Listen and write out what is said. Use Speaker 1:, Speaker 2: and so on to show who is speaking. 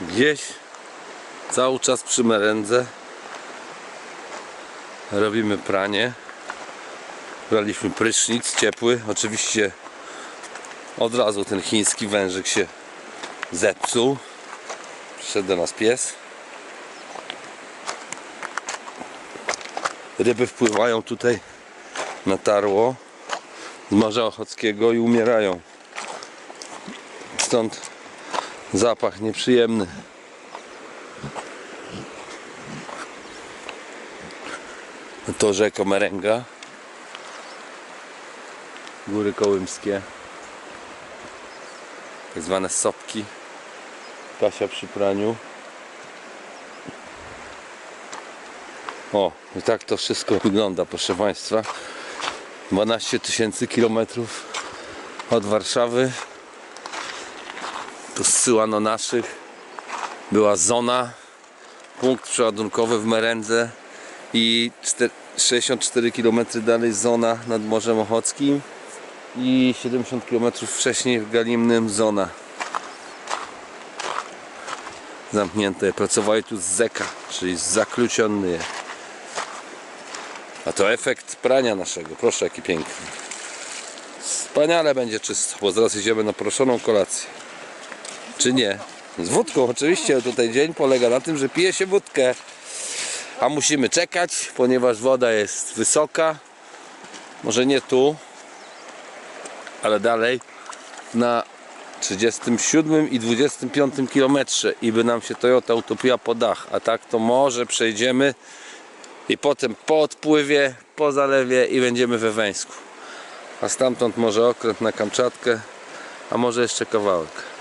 Speaker 1: Gdzieś cały czas przy merendze robimy pranie. Braliśmy prysznic ciepły. Oczywiście od razu ten chiński wężyk się zepsuł. Przyszedł do nas pies. Ryby wpływają tutaj na tarło z Morza Ochockiego i umierają. Stąd zapach nieprzyjemny. To rzeka Meręga. Góry Kołymskie. Tak zwane sopki. Kasia przy praniu. O, i tak to wszystko wygląda, proszę Państwa. 12 tysięcy kilometrów od Warszawy. Tu zsyłano naszych. Była zona, punkt przeładunkowy w Merendze i czter- 64 km dalej zona nad Morzem Ochockim i 70 km wcześniej w Galimnym zona zamknięte. Pracowali tu z zeka, czyli zakluciony. A to efekt prania naszego. Proszę, jaki piękny. Wspaniale będzie czysto, bo zaraz idziemy na proszoną kolację. Czy nie? Z wódką oczywiście. Tutaj dzień polega na tym, że pije się wódkę. A musimy czekać, ponieważ woda jest wysoka. Może nie tu, ale dalej na 37 i 25 kilometrze i by nam się Toyota utopiła po dach. A tak to może przejdziemy i potem po odpływie, po zalewie i będziemy we Węsku. A stamtąd może okręt na Kamczatkę, a może jeszcze kawałek.